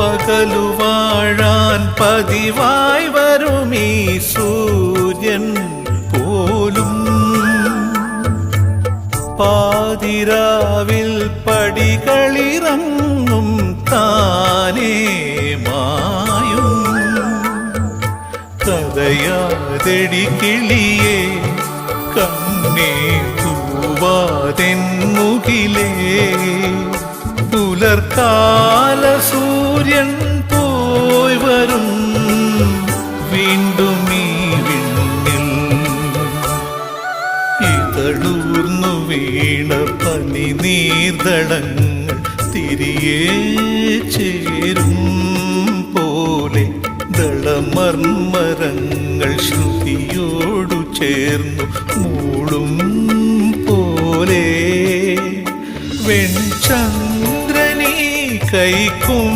പകലു വാഴാൻ പതിവായി വരും ഈ സൂര്യൻ പോലും. പാതിരാവിൽ പടികളിറങ്ങും താനേ മായും. കഥയാതെടി കിളിയേ കണ്ണേ പൂവാതെന്നുകിലേ പുലർക്കാല സൂര്യൻ പോയി വരും. വീണ്ടും ഈ വിണ്ണിൽ ഇതളൂർന്നു വീണ പനി നീർദളങ്ങൾ തിരിയേ ചേരും പോലെ ദളമർമരങ്ങൾ ശ്രുതിയോടു ചേർന്നു മൂളും പോലെ. വെൺചന്ദ്രനീ കൈക്കും